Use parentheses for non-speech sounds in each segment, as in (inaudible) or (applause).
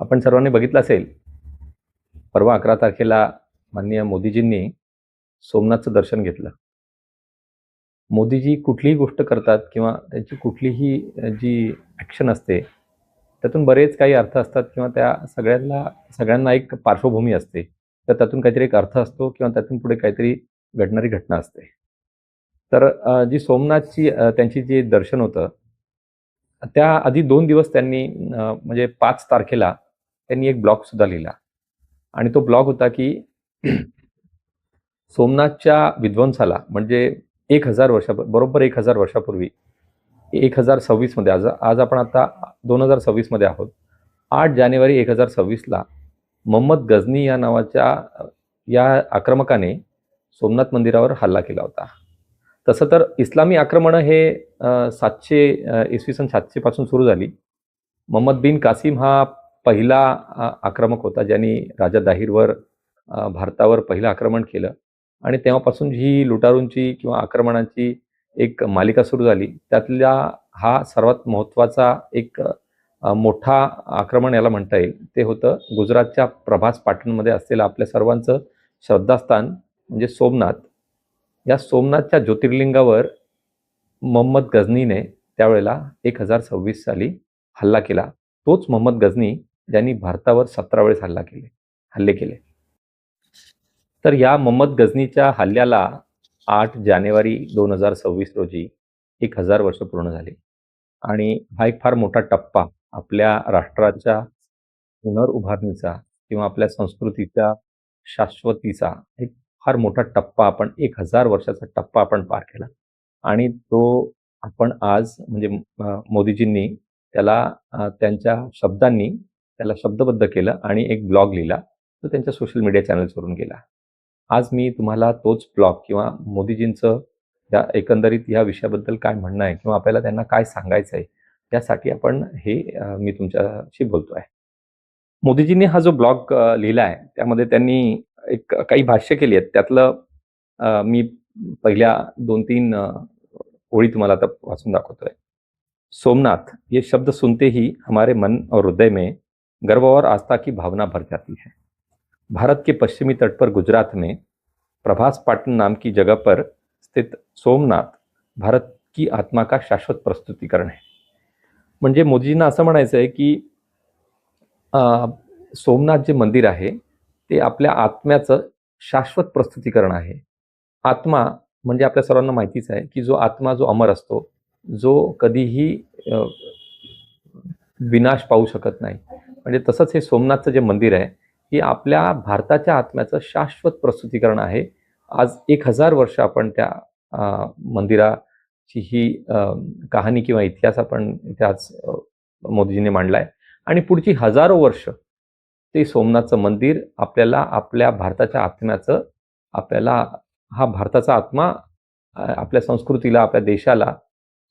आपण सर्वांनी बघितलं असेल परवा अकरा तारखेला माननीय मोदीजींनी सोमनाथचं दर्शन घेतलं. मोदीजी कुठलीही गोष्ट करतात किंवा त्यांची कुठलीही जी ॲक्शन असते त्यातून बरेच काही अर्थ असतात किंवा त्या सगळ्यांना सगळ्यांना एक पार्श्वभूमी असते. तर त्यातून काहीतरी एक अर्थ असतो किंवा त्यातून पुढे काहीतरी घडणारी घटना असते. तर जी सोमनाथची त्यांची जी दर्शन होतं त्या आधी दोन दिवस त्यांनी म्हणजे पाच तारखेला त्यांनी एक ब्लॉग सुद्धा लिहिला. आणि तो ब्लॉग होता की सोमनाथच्या विध्वंसाला म्हणजे एक हजार वर्षा बरोबर एक हजार वर्षापूर्वी एक हजार सव्वीसमध्ये आज आज आपण आता दोन हजार सव्वीसमध्ये आहोत. आठ जानेवारी एक हजार सव्वीसला मोहम्मद गझनी या नावाच्या या आक्रमकाने सोमनाथ मंदिरावर हल्ला केला होता. तसं तर इस्लामी आक्रमणं हे सातशे इसवी सन सातशेपासून सुरू झाली. मोहम्मद बिन कासिम हा पहिला आक्रमक होता ज्यांनी राजा दाहिरवर भारतावर पहिलं आक्रमण केलं. आणि तेव्हापासून ही लुटारूंची किंवा आक्रमणाची एक मालिका सुरू झाली त्यातल्या हा सर्वात महत्त्वाचा एक मोठा आक्रमण याला म्हणता येईल. ते होतं गुजरातच्या प्रभास पाटणमध्ये असलेलं आपल्या सर्वांचं श्रद्धास्थान म्हणजे सोमनाथ. या सोमनाथच्या ज्योतिर्लिंगावर मोहम्मद गझनीने त्यावेळेला एक हजार सव्वीस साली हल्ला केला. तोच मोहम्मद गझनी ज्यांनी भारतावर सतरा वेळेस हल्ला केले हल्ले केले. तर या मोहम्मद गझनीच्या हल्ल्याला आठ जानेवारी दोन हजार सव्वीस रोजी एक हजार वर्ष पूर्ण झाले. आणि हा एक फार मोठा टप्पा आपल्या राष्ट्राच्या पुनर्उभारणीचा किंवा आपल्या संस्कृतीच्या शाश्वतीचा एक फार मोठा टप्पा आपण एक हजार वर्षाचा टप्पा आपण पार केला. आणि तो आपण आज म्हणजे मोदीजींनी त्याला त्यांच्या शब्दांनी त्याला शब्दबद्ध केलं आणि एक ब्लॉग लिहिला. तो त्यांच्या सोशल मीडिया चॅनल्सवरून गेला. आज मी तुम्हाला तोच ब्लॉग किंवा मोदीजींचं या एकंदरीत या विषयाबद्दल काय म्हणणं आहे किंवा आपल्याला त्यांना काय सांगायचं आहे यासाठी आपण हे मी तुमच्याशी बोलतो आहे. मोदीजींनी हा जो ब्लॉग लिहिला आहे त्यामध्ये त्यांनी एक काही भाष्य केली आहेत. त्यातलं मी पहिल्या दोन तीन ओळी तुम्हाला आता वाचून दाखवतोय. सोमनाथ ये शब्द सुनते ही हमारे मन और हृदय में गर्व और आस्था की भावना भर जाती है। भारत के पश्चिमी तट पर गुजरात में प्रभास पाटन नाम की जगह पर स्थित सोमनाथ भारत की आत्मा का शाश्वत प्रस्तुतीकरण है। म्हणजे मोदीजींना असं म्हणायचं आहे की सोमनाथ जे मंदिर आहे ते आपल्या आत्म्याचं शाश्वत प्रस्तुतीकरण आहे। आत्मा म्हणजे आपल्या सर्वांना माहितीच आहे की जो आत्मा जो अमर असतो जो कधीही विनाश पाहू शकत नाही म्हणजे तसंच हे सोमनाथचं जे मंदिर आहे की आपल्या भारताच्या आत्म्याचं शाश्वत प्रस्तुतीकरण आहे. आज एक हजार वर्ष आपण त्या मंदिराची ही कहाणी किंवा इतिहास आपण त्याच मोदीजींनी मांडला आहे आणि पुढची हजारो वर्ष ते सोमनाथचं मंदिर आपल्याला आपल्या भारताच्या आत्म्याचं आपल्याला हा भारताचा आत्मा आपल्या संस्कृतीला आपल्या देशाला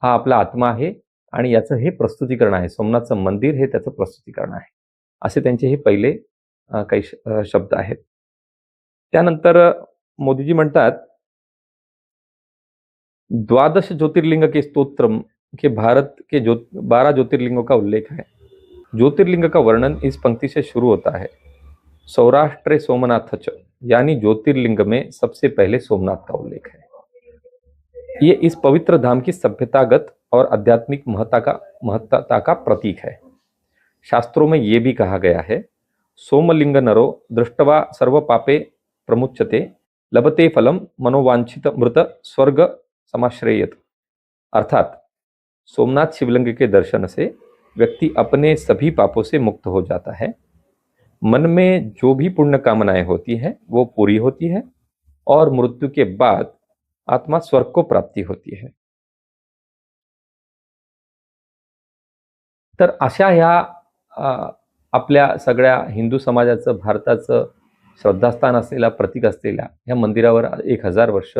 हा आपला आत्मा आहे. आणि याचं हे प्रस्तुतीकरण आहे. सोमनाथचं मंदिर हे त्याचं प्रस्तुतीकरण आहे. असे त्यांचे हे पहिले काही शब्द आहेत. त्यानंतर मोदीजी म्हणतात, द्वादश ज्योतिर्लिंग के स्तोत्र के भारत के ज्यो बारह ज्योतिर्लिंगों का उल्लेख है। ज्योतिर्लिंग का वर्णन इस पंक्ति से शुरू होता है। सौराष्ट्र सोमनाथ यानी ज्योतिर्लिंग में सबसे पहले सोमनाथ का उल्लेख है। ये इस पवित्र धाम की सभ्यतागत और आध्यात्मिक महत्ता का महत्ता का प्रतीक है। शास्त्रों में ये भी कहा गया है सोमलिंग नरो दृष्टवा सर्व पापे प्रमुचते लभते फलम मनोवांछित मृत स्वर्ग समाश्रयत। अर्थात सोमनाथ शिवलिंग के दर्शन से व्यक्ति अपने सभी पापों से मुक्त हो जाता है। मन में जो भी पुण्य कामनाएँ होती है वो पूरी होती है और मृत्यु के बाद आत्मा स्वर्ग को प्राप्ति होती है। तर अशा अ, आपल्या सगळ्या हिंदू समाजाचं भारताचं श्रद्धास्थान असलेला प्रतीक असलेल्या ह्या मंदिरावर एक हजार वर्ष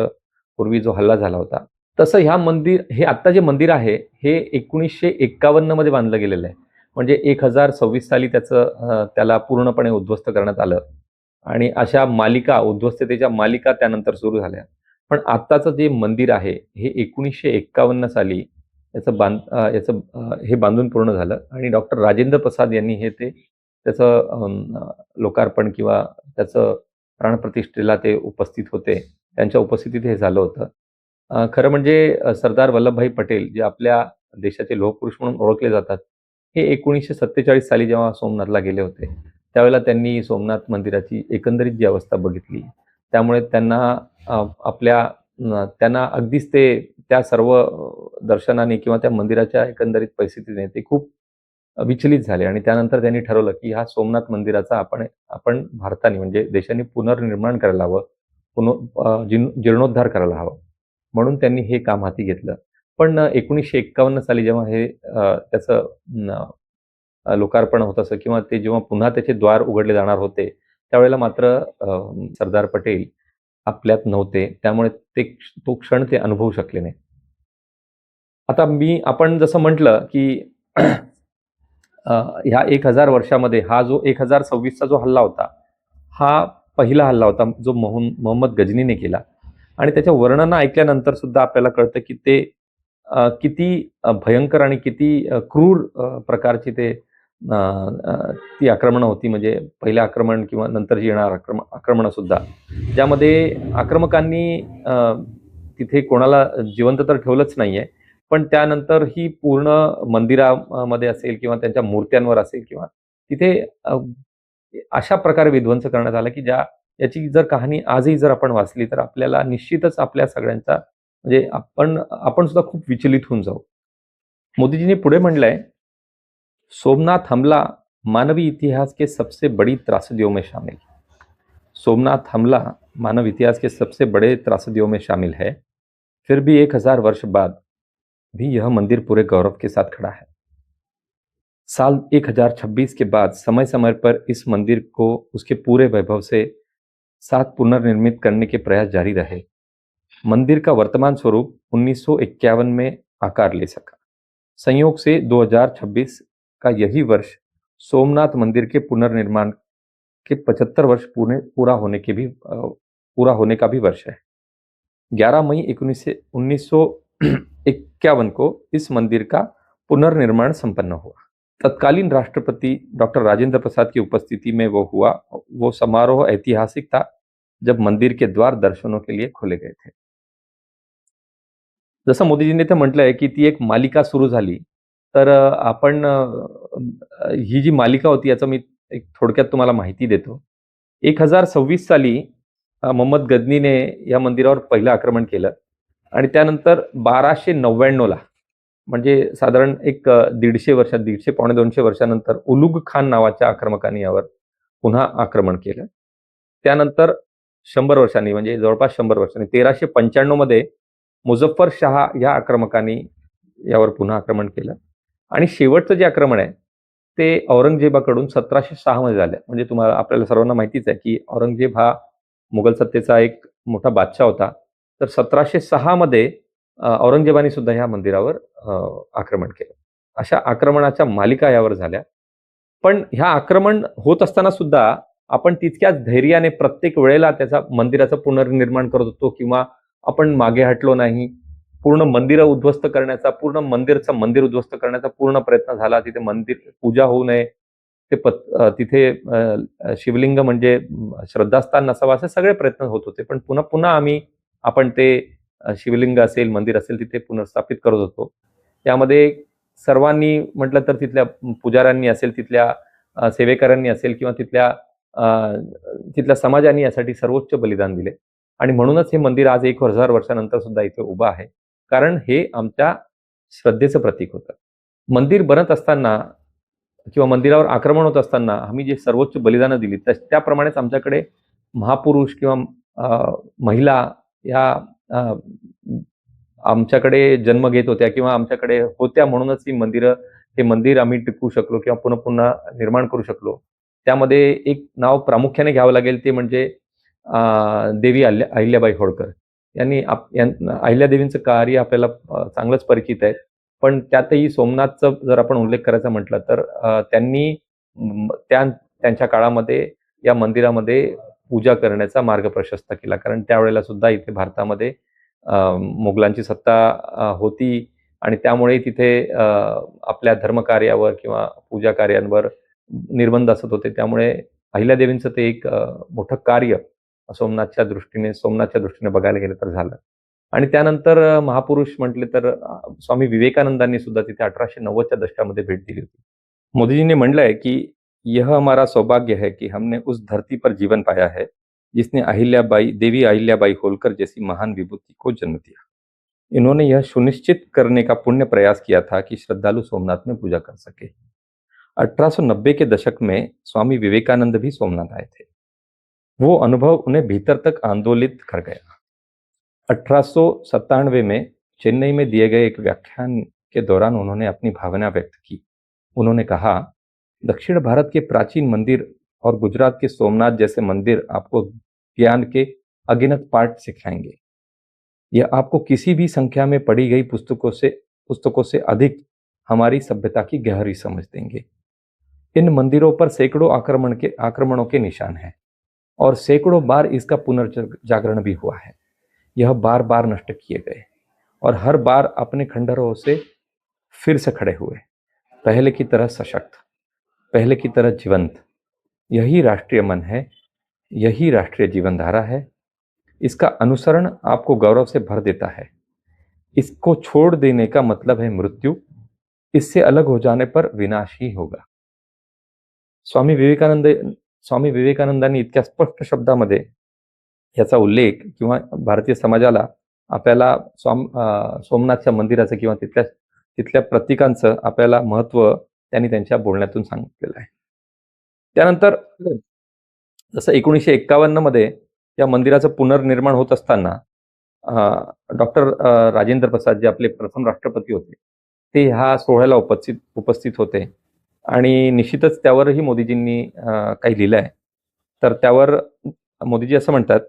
पूर्वी जो हल्ला झाला होता. तसं ह्या मंदिर हे आत्ता जे मंदिर आहे हे एकोणीसशे एक्कावन्नमध्ये बांधलं गेलेलं आहे. म्हणजे एक हजार सव्वीस साली त्याचं त्याला पूर्णपणे उद्ध्वस्त करण्यात आलं. आणि अशा मालिका उद्ध्वस्ततेच्या मालिका त्यानंतर सुरू झाल्या. पण आत्ताचं जे मंदिर आहे हे एकोणीसशे एक्कावन्न साली याचं बांध याचं हे बांधून पूर्ण झालं. आणि डॉक्टर राजेंद्र प्रसाद यांनी हे ते त्याचं लोकार्पण किंवा त्याचं प्राणप्रतिष्ठेला ते उपस्थित होते. त्यांच्या उपस्थितीत हे झालं होतं. खरं म्हणजे सरदार वल्लभभाई पटेल जे आपल्या देशाचे लोहपुरुष म्हणून ओळखले जातात हे एकोणीसशे सत्तेचाळीस साली जेव्हा सोमनाथला गेले होते त्यावेळेला त्यांनी सोमनाथ मंदिराची एकंदरीत जी अवस्था बघितली. त्यामुळे त्यांना आपल्या त्यांना अगदीच ते त्या सर्व दर्शनाने किंवा त्या मंदिराच्या एकंदरीत परिस्थितीने ते खूप विचलित झाले. आणि त्यानंतर त्यांनी ठरवलं की हा सोमनाथ मंदिराचा आपण आपण भारताने म्हणजे देशाने पुनर्निर्माण करायला हवं. पुन जीर्णोद्धार करायला हवा. म्हणून त्यांनी हे काम हाती घेतलं. पण एकोणीसशे एक्कावन्न साली जेव्हा हे त्याचं लोकार्पण होत असं किंवा ते जेव्हा पुन्हा त्याचे द्वार उघडले जाणार होते त्यावेळेला मात्र सरदार पटेल आपल्यात नव्हते. त्यामुळे ते तो क्षण ते अनुभवू शकले नाही आता मी आपण जसं म्हटलं की ह्या एक हजार वर्षामध्ये हा जो एक हजार सव्वीसचा जो हल्ला होता हा पहिला हल्ला होता जो मोहन मोहम्मद गजनीने केला. आणि त्याच्या वर्णनं ऐकल्यानंतर सुद्धा आपल्याला कळतं की ते किती भयंकर आणि किती क्रूर प्रकारची ते ती आक्रमणं होती. म्हणजे पहिलं आक्रमण किंवा नंतर जी येणार आक्रमण आक्रमणं सुद्धा. ज्यामध्ये आक्रमकांनी तिथे कोणाला जिवंत तर ठेवलंच नाहीये पण त्यानंतर ही पूर्ण मंदिरामध्ये असेल किंवा त्यांच्या मूर्त्यांवर असेल किंवा तिथे अशा प्रकारे विध्वंस करण्यात आला की ज्या याची जर कहाणी आजही जर आपण वाचली तर आपल्याला निश्चितच आपल्या सगळ्यांचा म्हणजे आपण आपण सुद्धा खूप विचलित होऊन जाऊ. मोदीजींनी पुढे म्हणलंय सोमनाथ हमला मानवी इतिहास के सबसे बड़ी त्रासदियों में शामिल सोमनाथ हमला मानव इतिहास के सबसे बड़े त्रासदियों में शामिल है। फिर भी एक हजार वर्ष बाद भी यह मंदिर पूरे गौरव के साथ खड़ा है। साल 1026 के बाद समय समय पर इस मंदिर को उसके पूरे वैभव से साथ पुनर्निर्मित करने के प्रयास जारी रहे। मंदिर का वर्तमान स्वरूप 1951 में आकार ले सका। संयोग से 2026 का यही वर्ष सोमनाथ मंदिर के पुनर्निर्माण के 75 वर्ष पूरे, पूरा होने के भी पूरा होने का भी वर्ष है। 11 मई उन्नीस इक्यावन को इस मंदिर का पुनर्निर्माण संपन्न हुआ। तत्कालीन राष्ट्रपति डॉक्टर राजेंद्र प्रसाद की उपस्थिति में वो हुआ। वो समारोह ऐतिहासिक था जब मंदिर के द्वार दर्शनों के लिए खोले गए थे। जसं मोदीजींनी ते आहे की ती एक मालिका सुरू झाली तर आपण ही जी मालिका होती याचं मी एक थोडक्यात तुम्हाला माहिती देतो. एक हजार सव्वीस साली मोहम्मद गजनीने या मंदिरावर पहिलं आक्रमण केलं. आणि त्यानंतर बाराशे नव्याण्णवला म्हणजे साधारण एक दीडशे वर्षात दीडशे पावणे दोनशे वर्षानंतर उलुग खान नावाच्या आक्रमकाने यावर पुन्हा आक्रमण केलं. त्यानंतर शंभर वर्षांनी म्हणजे जवळपास शंभर वर्षांनी तेराशे पंच्याण्णवमध्ये मुझफ्फर शहा या आक्रमकांनी यावर पुन्हा आक्रमण केलं. आणि शेवटचं जे आक्रमण आहे ते औरंगजेबाकडून सतराशे सहा मध्ये झालं. म्हणजे तुम्हाला आपल्याला सर्वांना माहितीच आहे की औरंगजेब हा मुघल सत्तेचा एक मोठा बादशाह होता. तर सतराशे सहा मध्ये औरंगजेबाने सुद्धा ह्या मंदिरावर आक्रमण केलं. अशा आक्रमणाच्या मालिका यावर झाल्या. पण ह्या आक्रमण होत असताना सुद्धा आपण तितक्याच धैर्याने प्रत्येक वेळेला त्याचा मंदिराचं पुनर्निर्माण करत होतो किंवा आपण मागे हटलो नाही. पूर्ण मंदिरं उद्ध्वस्त करण्याचा पूर्ण मंदिरचं मंदिर उद्ध्वस्त करण्याचा पूर्ण प्रयत्न झाला. तिथे मंदिर पूजा होऊ नये. ते पत तिथे शिवलिंग म्हणजे श्रद्धास्थान नसावं असे सगळे प्रयत्न होत होते. पण पुन्हा पुन्हा आम्ही आपण ते शिवलिंग असेल मंदिर असेल तिथे पुनर्स्थापित करत होतो. त्यामध्ये सर्वांनी म्हटलं तर तिथल्या पुजाऱ्यांनी असेल तिथल्या सेवेकऱ्यांनी असेल किंवा तिथल्या तिथल्या समाजाने यासाठी सर्वोच्च बलिदान दिले. आणि म्हणूनच हे मंदिर आज एक हजार वर्षानंतर सुद्धा इथे उभं आहे. कारण हे आमच्या श्रद्धेचं प्रतीक होतं. मंदिर बनत असताना किंवा मंदिरावर आक्रमण होत असताना आम्ही जे सर्वोच्च बलिदानं दिली त्याप्रमाणेच आमच्याकडे महापुरुष किंवा महिला ह्या आमच्याकडे जन्म घेत होत्या किंवा आमच्याकडे होत्या म्हणूनच ही मंदिरं हे मंदिर आम्ही टिकवू शकलो किंवा पुन्हा पुन्हा निर्माण करू शकलो. त्यामध्ये एक नाव प्रामुख्याने घ्यावं लागेल ते म्हणजे देवी अहिल्या अहिल्याबाई होळकर. यांनी आप यां- अहिल्यादेवींचं कार्य आपल्याला चांगलंच परिचित आहे. पण त्यातही सोमनाथचं जर आपण उल्लेख करायचा म्हटलं तर त्यांनी त्या त्यांच्या काळामध्ये या मंदिरामध्ये पूजा करण्याचा मार्ग प्रशस्त केला. कारण त्यावेळेला सुद्धा इथे भारतामध्ये मुघलांची सत्ता होती आणि त्यामुळे तिथे आपल्या धर्मकार्यावर किंवा पूजा कार्यांवर निर्बंध असत होते. त्यामुळे अहिल्यादेवींचं ते एक मोठं कार्य सोमनाथच्या दृष्टीने सोमनाथच्या दृष्टीने बघायला गेलं तर झालं. आणि त्यानंतर महापुरुष म्हटले तर स्वामी विवेकानंदांनी सुद्धा तिथे अठराशे नव्वदच्या दशकामध्ये भेट दिली होती. मोदीजींनी म्हणलंय की म्हटलंय यह हमारा सौभाग्य है कि हमने उस धरती पर जीवन पाया है, जिसने अहिल्याबाई, देवी अहिल्याबाई होलकर जैसी महान विभूति को जन्म दिया। इन्होंने यह सुनिश्चित करने का पुण्य प्रयास किया था कि श्रद्धालु सोमनाथ में पूजा कर सके। 1890 के दशक में स्वामी विवेकानंद भी सोमनाथ आए थे। वो अनुभव उन्हें भीतर तक आंदोलित कर गया। अठारह सौ सतानवे में चेन्नई में दिए गए एक व्याख्यान के दौरान उन्होंने अपनी भावना व्यक्त की। उन्होंने कहा दक्षिण भारत के प्राचीन मंदिर और गुजरात के सोमनाथ जैसे मंदिर आपको ज्ञान के अगिनत पाठ सिखाएँगे। यह आपको किसी भी संख्या में पढ़ी गई पुस्तकों से पुस्तकों से अधिक हमारी सभ्यता की गहरी समझ देंगे। इन मंदिरों पर सैकड़ों आक्रमण के, आक्रमणों के निशान हैं और सैकड़ों बार इसका पुनर्जागरण भी हुआ है। यह बार बार नष्ट किए गए और हर बार अपने खंडरों से फिर से खड़े हुए, पहले की तरह सशक्त। पहले की तरह जीवंत। यही राष्ट्रीय मन है, यही राष्ट्रीय जीवन धारा है। इसका अनुसरण आपको गौरव से भर देता है। इसको छोड़ देने का मतलब है मृत्यु। इससे अलग हो जाने पर विनाश ही होगा। स्वामी विवेकानंद, स्वामी विवेकानंदांनी इतक्या स्पष्ट शब्दामध्ये याचा उल्लेख किंवा भारतीय समाजाला आपल्याला स्वाम सोमनाथच्या मंदिराचं किंवा तिथल्या तिथल्या प्रतीकांचं आपल्याला त्यांनी त्यांच्या बोलण्यातून सांगितलेलं आहे. त्यानंतर जसं एकोणीसशे एक्कावन्नमध्ये या मंदिराचं पुनर्निर्माण होत असताना डॉक्टर राजेंद्र प्रसाद जे आपले प्रथम राष्ट्रपती होते ते ह्या सोहळ्याला उपस्थित उपस्थित होते. आणि निश्चितच त्यावरही मोदीजींनी काही लिहिलं आहे तर त्यावर मोदीजी असं म्हणतात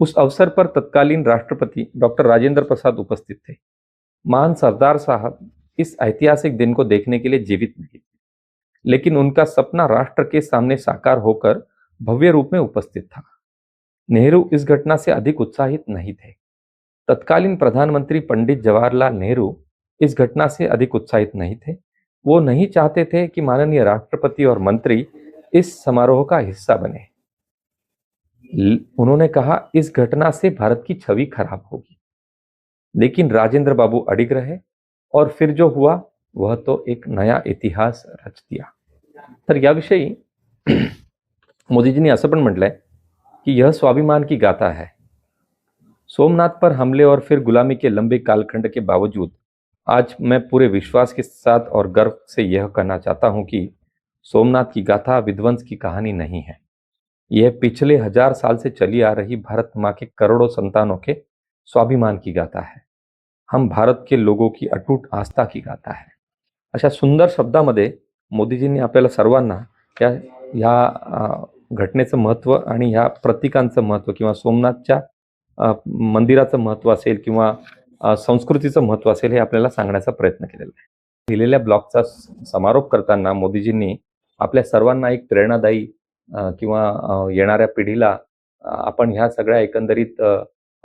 उस अवसर पर तत्कालीन राष्ट्रपति डॉक्टर राजेंद्र प्रसाद उपस्थित थे. महान सरदार साहब इस ऐतिहासिक दिन को देखने के लिए जीवित नहीं थे, लेकिन उनका सपना राष्ट्र के सामने साकार होकर भव्य रूप में उपस्थित था। नेहरू इस घटना से अधिक उत्साहित नहीं थे। तत्कालीन प्रधानमंत्री पंडित जवाहरलाल नेहरू इस घटना से अधिक उत्साहित नहीं थे। वो नहीं चाहते थे कि माननीय राष्ट्रपति और मंत्री इस समारोह का हिस्सा बने। उन्होंने कहा, इस घटना से भारत की छवि खराब होगी। लेकिन राजेंद्र बाबू अडिग रहे और फिर जो हुआ, वह तो एक नया इतिहास रच दिया। तर याविषयी (clears throat) मोदीजींनी असं पण म्हटलंय की यह स्वाभिमान की गाथा है। सोमनाथ पर हमले और फिर गुलामी के लंबे कालखंड के बावजूद, आज मैं पूरे विश्वास के साथ और गर्व से यह कहना चाहता हूँ कि सोमनाथ की गाथा विध्वंस की कहानी नहीं है। यह पिछले हज़ार साल से चली आ रही भारत माँ के करोड़ों संतानों के स्वाभिमान की गाथा है। हम भारत के लोगों की अटूट आस्था की गाथा है। अशा सुंदर शब्दामध्ये मोदीजींनी आपल्याला सर्वांना या ह्या घटनेचं महत्त्व आणि ह्या प्रतीकांचं महत्त्व किंवा सोमनाथच्या मंदिराचं महत्त्व असेल किंवा संस्कृतीचं महत्त्व असेल हे आपल्याला सांगण्याचा प्रयत्न केलेला आहे. दिलेल्या ब्लॉगचा समारोप करताना मोदीजींनी आपल्या सर्वांना एक प्रेरणादायी किंवा येणाऱ्या पिढीला आपण ह्या सगळ्या एकंदरीत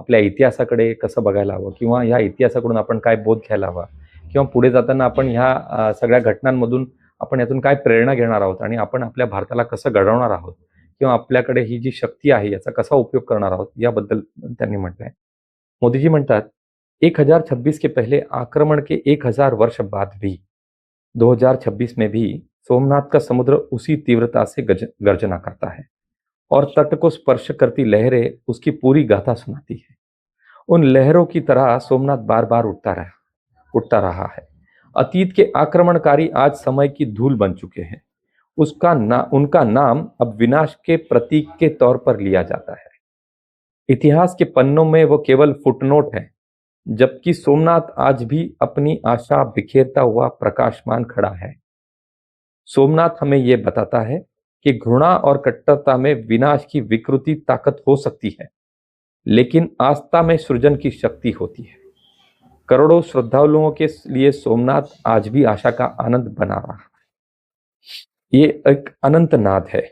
आपल्या इतिहासाकडे कसं बघायला हवं? किंवा ह्या इतिहासाकडून आपण काय बोध घ्यायला हवा? किंवा पुढे जाताना आपण ह्या सगळ्या घटनांमधून आपण यातून काय प्रेरणा घेणार आहोत? आणि आपण आपल्या भारताला कसं घडवणार आहोत? किंवा आपल्याकडे ही जी शक्ती आहे याचा कसा उपयोग करणार आहोत? याबद्दल त्यांनी म्हटलंय. मोदीजी म्हणतात एक हजार छब्बीस के पहले आक्रमण के एक हजार वर्ष बाद भी 2026 में भी सोमनाथ का समुद्र उसी तीव्रता से गज, गर्जना करता है। और तट को स्पर्श करती लहरें उसकी पूरी गाथा सुनाती है। उन लहरों की तरह सोमनाथ बार बार उठता रहा उठता रहा है। अतीत के आक्रमणकारी आज समय की धूल बन चुके हैं। उसका ना, उनका नाम अब विनाश के प्रतीक के तौर पर लिया जाता है। इतिहास के पन्नों में वो केवल फुटनोट है, जबकि सोमनाथ आज भी अपनी आशा बिखेरता हुआ प्रकाशमान खड़ा है। सोमनाथ हमें यह बताता है कि घृणा और कट्टरता में विनाश की विकृति ताकत हो सकती है, लेकिन आस्था में सृजन की शक्ति होती है। करोड़ों श्रद्धालुओं के लिए सोमनाथ आज भी आशा का आनंद बना रहा है। ये एक अनंत नाद है।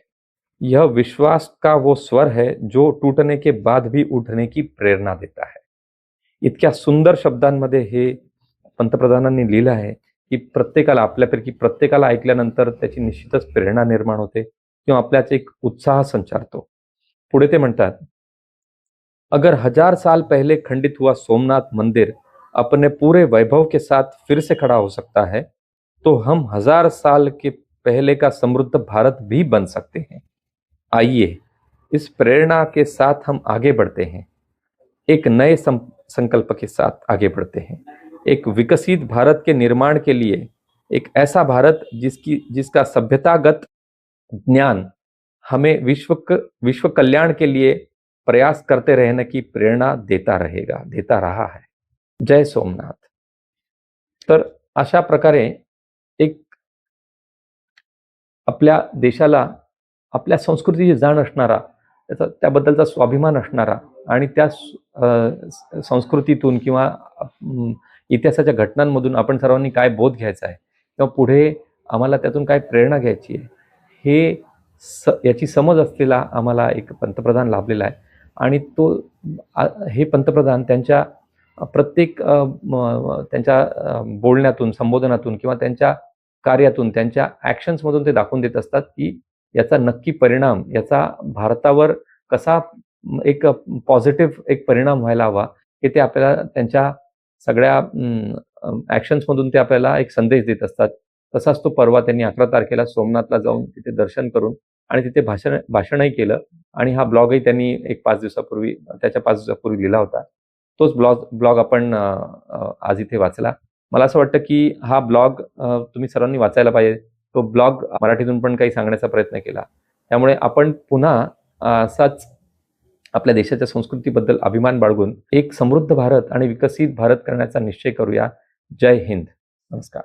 यह विश्वास का वो स्वर है जो टूटने के बाद भी उठने की प्रेरणा देता है। इतक्या सुंदर शब्दांमध्ये हे पंतप्रधानांनी लिहिलं आहे की प्रत्येकाला आपल्यापैकी प्रत्येकाला ऐकल्यानंतर त्याची निश्चितच प्रेरणा निर्माण होते आपल्याचा एक उत्साह संचारतो. पुढे ते म्हणतात, अगर हज़ार साल पहले खंडित हुआ सोमनाथ मंदिर अपने पूरे वैभव के साथ फिर से खड़ा हो सकता है तो हम हज़ार साल के पहले का समृद्ध भारत भी बन सकते हैं। आइए, इस प्रेरणा के साथ हम आगे बढ़ते हैं। एक नए संकल्प के साथ आगे बढ़ते हैं। एक विकसित भारत के निर्माण के लिए एक ऐसा भारत जिसकी, जिसका सभ्यतागत ज्ञान हमें विश्व क- विश्व कल्याण के लिए प्रयास करते रहने की प्रेरणा देता रहेगा देता रहा है। जय सोमनाथ। तर अशा प्रकारे एक आपल्या देशाला आपल्या संस्कृतीची जाण असणारा त्याचा त्याबद्दलचा स्वाभिमान असणारा आणि त्या संस्कृतीतून किंवा इतिहासाच्या घटनांमधून आपण सर्वांनी काय बोध घ्यायचा आहे किंवा पुढे आम्हाला त्यातून काय प्रेरणा घ्यायची आहे हे स याची समज असलेला आम्हाला एक पंतप्रधान लाभलेला आहे. आणि तो हे पंतप्रधान त्यांच्या प्रत्येक त्यांच्या बोलण्यातून संबोधनातून किंवा त्यांच्या कार्यातून त्यांच्या ॲक्शन्समधून ते दाखवून देत असतात की याचा नक्की परिणाम याचा भारतावर कसा एक पॉझिटिव्ह एक परिणाम व्हायला हवा हे ते आपल्याला त्यांच्या सगळ्या ॲक्शन्समधून ते आपल्याला एक संदेश देत असतात. तसाच तो परवा त्यांनी अकरा तारखेला सोमनाथला जाऊन तिथे दर्शन करून आणि तिथे भाषण भाषणही केलं. आणि हा ब्लॉगही त्यांनी एक पाच दिवसापूर्वी त्याच्या पाच दिवसापूर्वी लिहिला होता. तोच ब्लॉग ब्लॉग आपण आज इथे वाचला. मला असं वाटतं की हा ब्लॉग तुम्ही सर्वांनी वाचायला पाहिजे. तो ब्लॉग मराठीतून पण काही सांगण्याचा प्रयत्न केला. त्यामुळे आपण पुन्हा असाच आपल्या देशाच्या संस्कृतीबद्दल अभिमान बाळगून एक समृद्ध भारत आणि विकसित भारत करण्याचा निश्चय करूया. जय हिंद. नमस्कार.